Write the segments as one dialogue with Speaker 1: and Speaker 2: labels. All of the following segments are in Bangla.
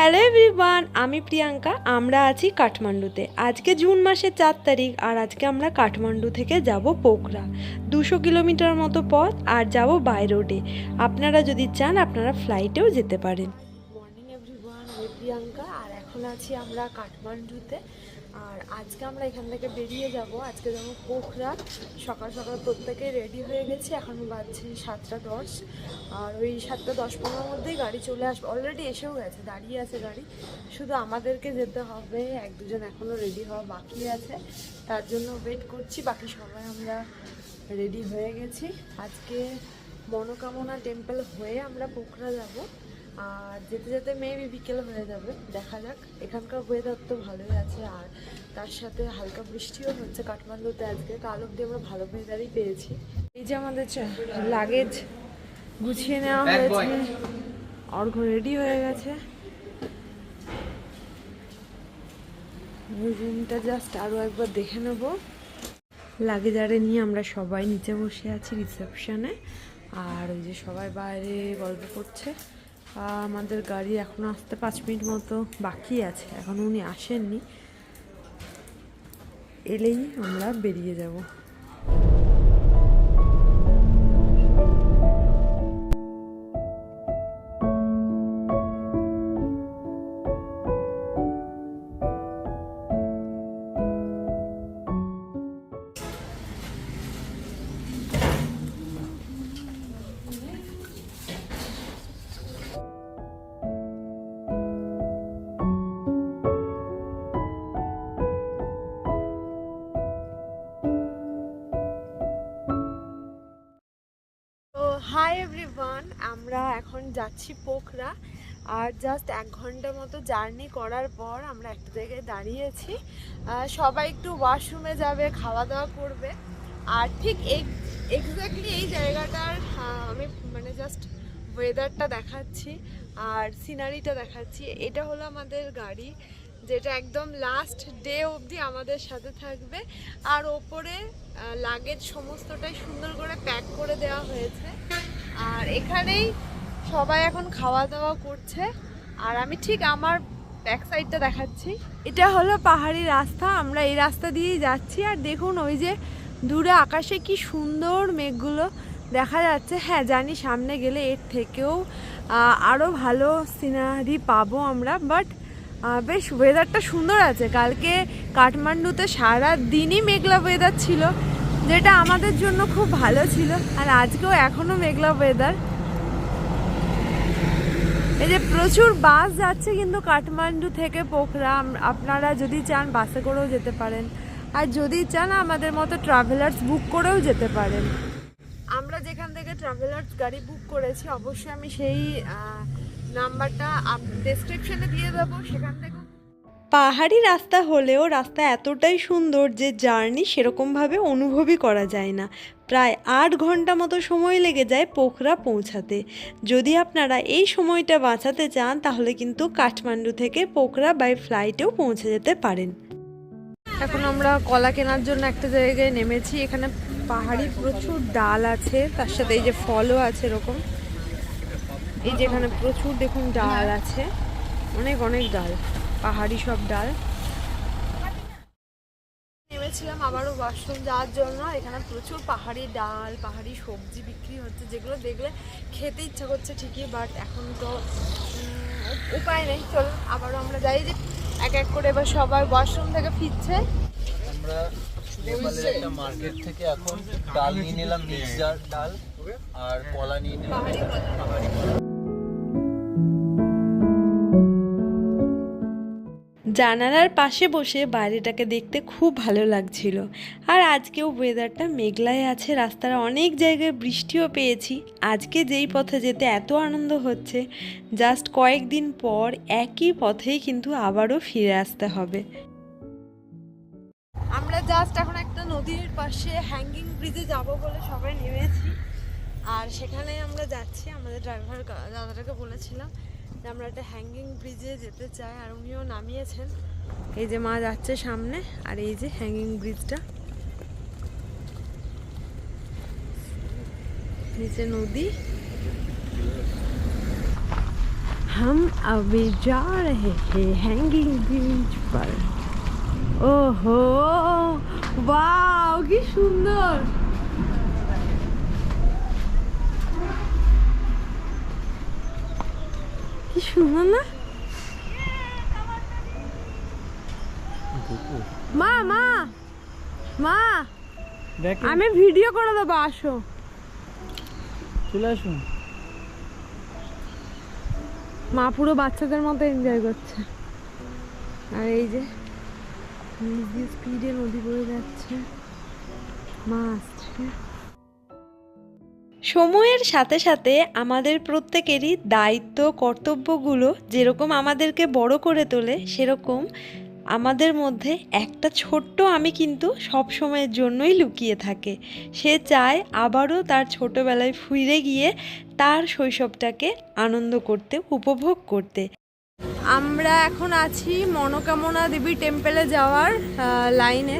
Speaker 1: হ্যালো এভরিওয়ান আমি প্রিয়াঙ্কা, আমরা আছি কাঠমান্ডুতে। আজকে জুন মাসের চার তারিখ আর আজকে আমরা কাঠমান্ডু থেকে যাব পোখরা। দুশো কিলোমিটার মতো পথ আর যাব বাই রোডে। আপনারা যদি চান, আপনারা ফ্লাইটেও যেতে পারেন। মর্নিং এভরিওয়ান আমি প্রিয়াঙ্কা আর এখন আছি আমরা কাঠমান্ডুতে। আর আজকে আমরা এখান থেকে বেরিয়ে যাব। আজকে যাব পোখরা সকাল সকাল প্রত্যেকে রেডি হয়ে গেছি। এখন বাজছে সাতটা দশ। আর ওই সাতটা দশ পনেরোর মধ্যেই গাড়ি চলে আসবে। অলরেডি এসেও গেছে, দাঁড়িয়ে আছে গাড়ি। শুধু আমাদেরকে যেতে হবে। এক দুজন এখনও রেডি হওয়া বাকি আছে। তার জন্য ওয়েট করছি। বাকি সবাই আমরা রেডি হয়ে গেছি। আজকে মনোকামনা টেম্পল হয়ে আমরা পোখরা যাব। আর যেতে যেতে মেবি বিকেল হয়ে যাবে দেখা যাক। এখানকার ওয়েদার তো ভালোই আছে আর তার সাথে হালকা বৃষ্টিও হচ্ছে কাঠমান্ডুতে আজকে। কাল অব্দি আমরা ভালো ওয়েদারই পেয়েছি। এই যে আমাদের লাগেজ গুছিয়ে নেওয়া হয়েছে। অর্ঘ রেডি হয়ে গেছে। রুমটা জাস্ট আরও একবার দেখে নেব। লাগেজারে নিয়ে আমরা সবাই নিচে বসে আছি রিসেপশনে আর ওই যে সবাই বাইরে গল্প করছে। আমাদের গাড়ি এখন আসতে পাঁচ মিনিট মতো বাকি আছে। এখন উনি আসেননি। এলেই আমরা বেরিয়ে যাব। হাই এভরিওয়ান আমরা এখন যাচ্ছি পোখরা। আর জাস্ট এক ঘণ্টা মতো জার্নি করার পর আমরা একটা জায়গায় দাঁড়িয়েছি। সবাই একটু ওয়াশরুমে যাবে খাওয়া দাওয়া করবে। আর ঠিক এক্স্যাক্টলি এই জায়গাটার আমি মানে জাস্ট ওয়েদারটা দেখাচ্ছি আর সিনারিটা দেখাচ্ছি। এটা হলো আমাদের গাড়ি। যেটা একদম লাস্ট ডে অবধি আমাদের সাথে থাকবে। আর ওপরে লাগেজ সমস্তটাই সুন্দর করে প্যাক করে দেওয়া হয়েছে। আর এখানেই সবাই এখন খাওয়া দাওয়া করছে। আর আমি ঠিক আমার ব্যাক সাইডটা দেখাচ্ছি। এটা হলো পাহাড়ি রাস্তা। আমরা এই রাস্তা দিয়েই যাচ্ছি। আর দেখুন, ওই যে দূরে আকাশে কি সুন্দর মেঘগুলো দেখা যাচ্ছে। হ্যাঁ জানি সামনে গেলে এর থেকেও আরও ভালো সিনারি পাবো আমরা বাট বেশ ওয়েদারটা সুন্দর আছে। কালকে কাঠমান্ডুতে সারা দিনই মেঘলা ওয়েদার ছিল, যেটা আমাদের জন্য খুব ভালো ছিল, আর আজকেও এখনও মেঘলা ওয়েদার এই যে প্রচুর বাস যাচ্ছে কিন্তু কাঠমান্ডু থেকে পোখরা আপনারা যদি চান বাসে করেও যেতে পারেন। আর যদি চান আমাদের মতো ট্রাভেলার্স বুক করেও যেতে পারেন। আমরা যেখান থেকে ট্রাভেলার্স গাড়ি বুক করেছি, অবশ্যই আমি সেই নাম্বারটা ডেসক্রিপশনে দিয়ে দেবো সেখান থেকে পাহাড়ি রাস্তা হলেও রাস্তা এতটাই সুন্দর যে জার্নি সেরকমভাবে অনুভবই করা যায় না। প্রায় আট ঘণ্টা মতো সময় লেগে যায় পোখরা পৌঁছাতে। যদি আপনারা এই সময়টা বাঁচাতে চান তাহলে কিন্তু কাঠমান্ডু থেকে পোখরা বাই ফ্লাইটেও পৌঁছে যেতে পারেন। এখন আমরা কলা কেনার জন্য একটা জায়গায় নেমেছি। এখানে পাহাড়ি প্রচুর ডাল আছে তার সাথে এই যে ফলও আছে এরকম। এই যে এখানে প্রচুর দেখুন ডাল আছে। অনেক অনেক ডাল। পাহাড়ি সব ডাল। নেমেছিলাম আবারও ওয়াশরুম যাওয়ার জন্য। এখানে প্রচুর পাহাড়ি ডাল পাহাড়ি সবজি বিক্রি হচ্ছে যেগুলো দেখলে খেতে ইচ্ছা করছে ঠিকই বাট এখন তো উপায় নেই। চলুন আবারও আমরা যাই যে এক এক করে এবার সবাই ওয়াশরুম থেকে ফিরছে।
Speaker 2: আমরা নেপালের একটা মার্কেট থেকে এখন ডাল নিয়ে নিলাম মিক্সচার ডাল আর কলা নিয়ে নিলাম।
Speaker 1: পাহাড়ি কলা। জানালার পাশে বসে বাইরেটাকে দেখতে খুব ভালো লাগছিল। আর আজকেও ওয়েদারটা মেঘলায় আছে, রাস্তার অনেক জায়গায় বৃষ্টিও পেয়েছি। আজকে যেই পথে যেতে এত আনন্দ হচ্ছে জাস্ট কয়েকদিন পর একই পথেই কিন্তু আবারও ফিরে আসতে হবে। আমরা জাস্ট এখন একটা নদীর পাশে হ্যাঙ্গিং ব্রিজে যাব বলে সবাই নেমেছি। আর সেখানে আমরা যাচ্ছি, আমাদের ড্রাইভার দাদাটাকে বলেছিলাম যে আমরা একটা হ্যাঙ্গিং ব্রিজে যেতে চাই আর উনিও নামিয়েছেন এই যে মা যাচ্ছে সামনে আর এই যে হ্যাঙ্গিং ব্রিজটা নিচে নদী हम अभी जा रहे हैं हैंगिंग ब्रिज पर ওহো বাও কি সুন্দর মা মা মা
Speaker 3: দেখে।
Speaker 1: আমি ভিডিও করে দেবো আসো।
Speaker 3: চলে আসুন।
Speaker 1: মা পুরো বাচ্চাদের মতো এনজয় করছে। আর এই যে স্পিডে নদী বয়ে যাচ্ছে। মা আসছে।
Speaker 4: সময়ের সাথে সাথে আমাদের প্রত্যেকেরই দায়িত্ব, কর্তব্যগুলো যেরকম আমাদেরকে বড় করে তোলে, সেরকম আমাদের মধ্যে একটা ছোট্ট আমি কিন্তু সব সময়ের জন্যই লুকিয়ে থাকে। সে চায় আবারও তার ছোটবেলায় ফিরে গিয়ে তার শৈশবটাকে আনন্দ করতে, উপভোগ করতে।
Speaker 1: আমরা এখন আছি মনোকামনা দেবী টেম্পলে যাওয়ার লাইনে।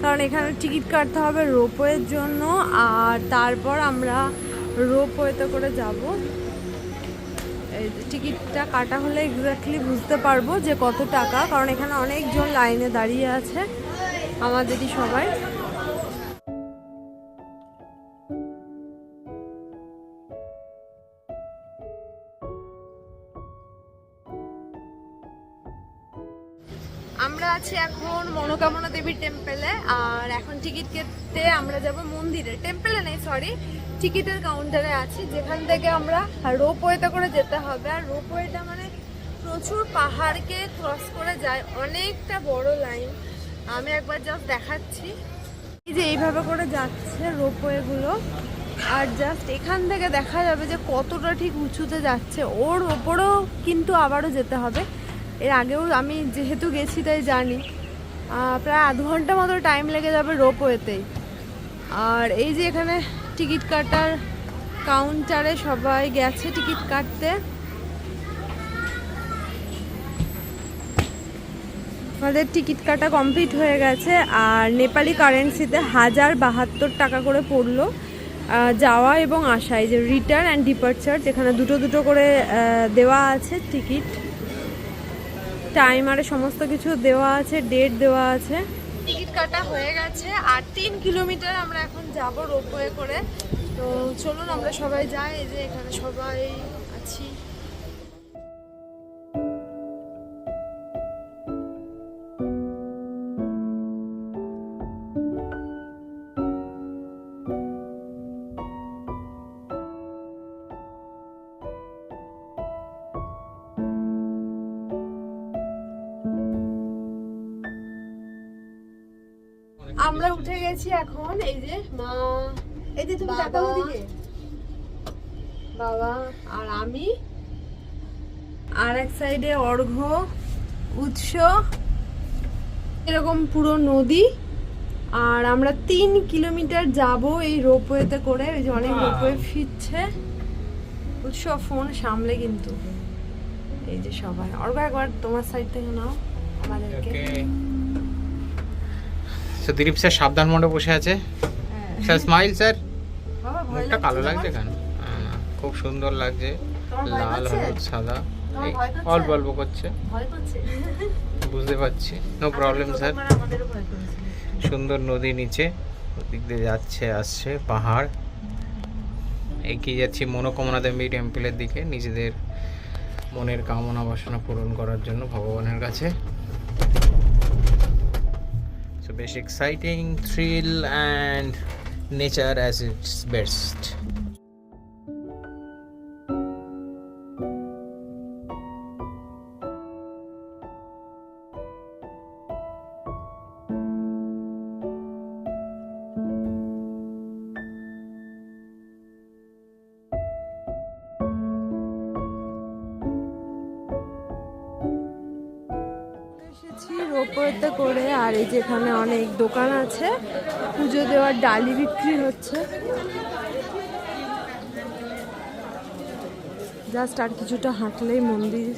Speaker 1: কারণ এখানে টিকিট কাটতে হবে রোপওয়ের জন্য, আর তারপর আমরা রোপওয়েতে করে যাব। টিকিটটা কাটা হলে এক্স্যাক্টলি বুঝতে পারব যে কত টাকা, কারণ এখানে অনেকজন লাইনে দাঁড়িয়ে আছে আমাদেরই সবাই। আমরা আছি এখন মনোকামনা দেবীর টেম্পেলে আর এখন টিকিট কেটে আমরা যাব মন্দিরে। টেম্পেলে নেই সরি টিকিটের কাউন্টারে আছি, যেখান থেকে আমরা রোপওয়েতে করে যেতে হবে। আর রোপওয়েটা মানে প্রচুর পাহাড়কে ক্রস করে যায়, অনেকটা বড় লাইন আমি একবার জাস্ট দেখাচ্ছি। এই যে এইভাবে করে যাচ্ছে রোপওয়েগুলো। আর জাস্ট এখান থেকে দেখা যাবে যে কতটা ঠিক উঁচুতে যাচ্ছে। ওর ওপরেও কিন্তু আবারও যেতে হবে। এর আগেও আমি যেহেতু গেছি তাই জানি। প্রায় আধ ঘণ্টা মতো টাইম লেগে যাবে রোপওয়েতেই। আর এই যে এখানে টিকিট কাটার কাউন্টারে সবাই গেছে টিকিট কাটতে। আমাদের টিকিট কাটা কমপ্লিট হয়ে গেছে আর নেপালি কারেন্সিতে হাজার বাহাত্তর টাকা করে পড়ল যাওয়া এবং আসা। যে রিটার্ন অ্যান্ড ডিপার্চার যেখানে দুটো দুটো করে দেওয়া আছে টিকিট। টাইমারে সমস্ত কিছু দেওয়া আছে ডেট দেওয়া আছে। কাটা হয়ে গেছে আর তিন কিলোমিটার আমরা এখন যাব রোপওয়ে করে। তো চলুন আমরা সবাই যাই, এই যে এখানে সবাই আমরা উঠে গেছি এখন এই যে মা এই যে তুমি তাকাও দিকে বাবা আর আমি আর এক সাইডে অর্ঘ উৎস এরকম পুরো নদী আর আমরা তিন কিলোমিটার যাব এই রোপওয়েতে করে ওই যে অনেক রোপওয়ে ফিরছে। উৎস ফোন সামলে কিন্তু। এই যে সবাই অর্ঘ একবার তোমার সাইড থেকে নাও আমাদেরকে।
Speaker 5: তো দিলীপ স্যার সাবধান মোড়ে বসে আছে।
Speaker 1: হ্যাঁ।
Speaker 5: Sir
Speaker 1: smile sir?
Speaker 5: মুখটা কালো
Speaker 1: লাগছে
Speaker 5: কেন? না, খুব সুন্দর লাগছে। লাল হলুদ সাদা? অল্প অল্প করছে। বুঝতে পারছি।
Speaker 1: No problem sir.
Speaker 5: সুন্দর নদী নিচে ওদিক দিয়ে যাচ্ছে আসছে পাহাড়। এগিয়ে যাচ্ছি মনোকামনা দেবী টেম্পলের দিকে নিজেদের মনের কামনা বাসনা পূরণ করার জন্য ভগবানের কাছে। সো বেশ exciting thrill and nature
Speaker 1: as its best আর এই যেখানে অনেক দোকান আছে, পুজো দেওয়ার ডালি বিক্রি হচ্ছে। জাস্ট আর কিছুটা হাঁটলেই মন্দির।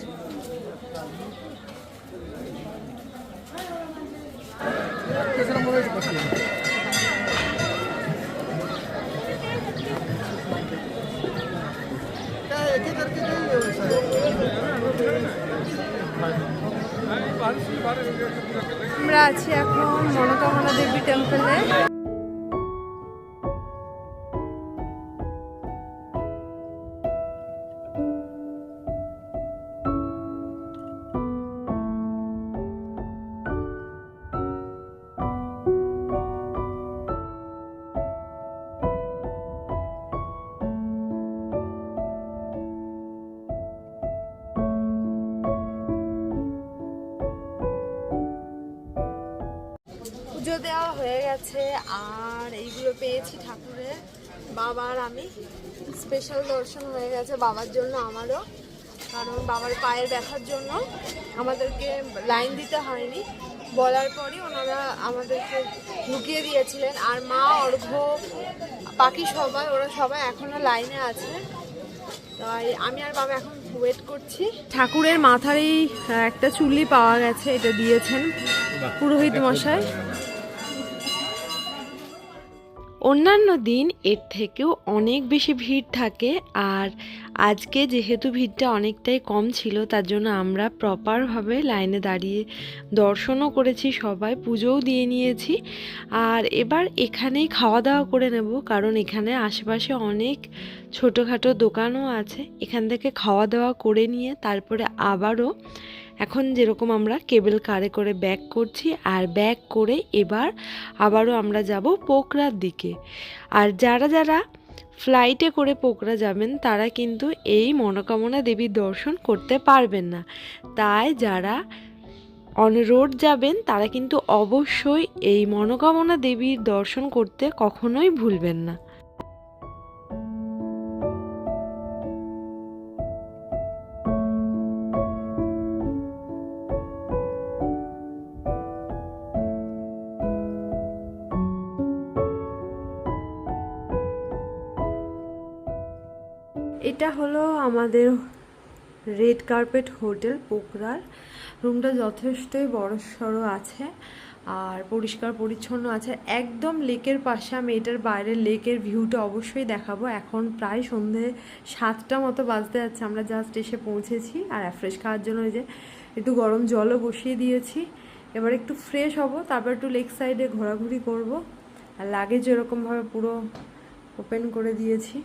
Speaker 1: আমরা আছি এখন মনোকামনা দেবী টেম্পলে গেছে আর এইগুলো পেয়েছি ঠাকুরের বাবার আমি স্পেশাল দর্শন হয়ে গেছে বাবার জন্য আমারও। কারণ বাবার পায়ের ব্যথার জন্য আমাদেরকে লাইন দিতে হয়নি। বলার পরই ওনারা আমাদেরকে ঢুকিয়ে দিয়েছিলেন। আর মা অর্ঘ বাকি সবাই ওরা সবাই এখনও লাইনে আছে। তাই আমি আর বাবা এখন ওয়েট করছি। ঠাকুরের মাথার এই একটা চুল্লি পাওয়া গেছে এটা দিয়েছেন পুরোহিত মশাই।
Speaker 4: অন্যান্য দিন এর থেকেও অনেক বেশি ভিড় থাকে আর আজকে যেহেতু ভিড়টা অনেকটাই কম ছিল, তার জন্য আমরা প্রপারভাবে লাইনে দাঁড়িয়ে দর্শনও করেছি, সবাই পুজোও দিয়ে নিয়েছি। আর এবার এখানেই খাওয়া দাওয়া করে নেব, কারণ এখানে আশেপাশে অনেক ছোটোখাটো দোকানও আছে। এখান থেকে খাওয়া দাওয়া করে নিয়ে তারপরে আবারও এখন যেরকম আমরা কেবল কারে করে ব্যাক করছি আর ব্যাক করে এবার আবারও আমরা যাব পোকরার দিকে। আর যারা যারা ফ্লাইটে করে পোকরা যাবেন, তারা কিন্তু এই মনোকামনা দেবীর দর্শন করতে পারবেন না। তাই যারা অন রোড যাবেন, তারা কিন্তু অবশ্যই এই মনোকামনা দেবীর দর্শন করতে কখনোই ভুলবেন না।
Speaker 1: এটা হলো আমাদের রেড কার্পেট হোটেল পোকরার রুমটা যথেষ্টই বড় সড়ো আছে আর পরিষ্কার পরিচ্ছন্ন আছে। একদম লেকের পাশে, আমি এটার বাইরের লেকের ভিউটা অবশ্যই দেখাবো। এখন প্রায় সন্ধে সাতটা মতো বাজতে যাচ্ছে, আমরা জাস্ট এসে পৌঁছেছি আর ফ্রেশ খাওয়ার জন্য ওই যে একটু গরম জলও বসিয়ে দিয়েছি। এবার একটু ফ্রেশ হব, তারপর একটু লেক সাইডে ঘোরাঘুরি করব। আর লাগেজ এরকমভাবে পুরো ওপেন করে দিয়েছি।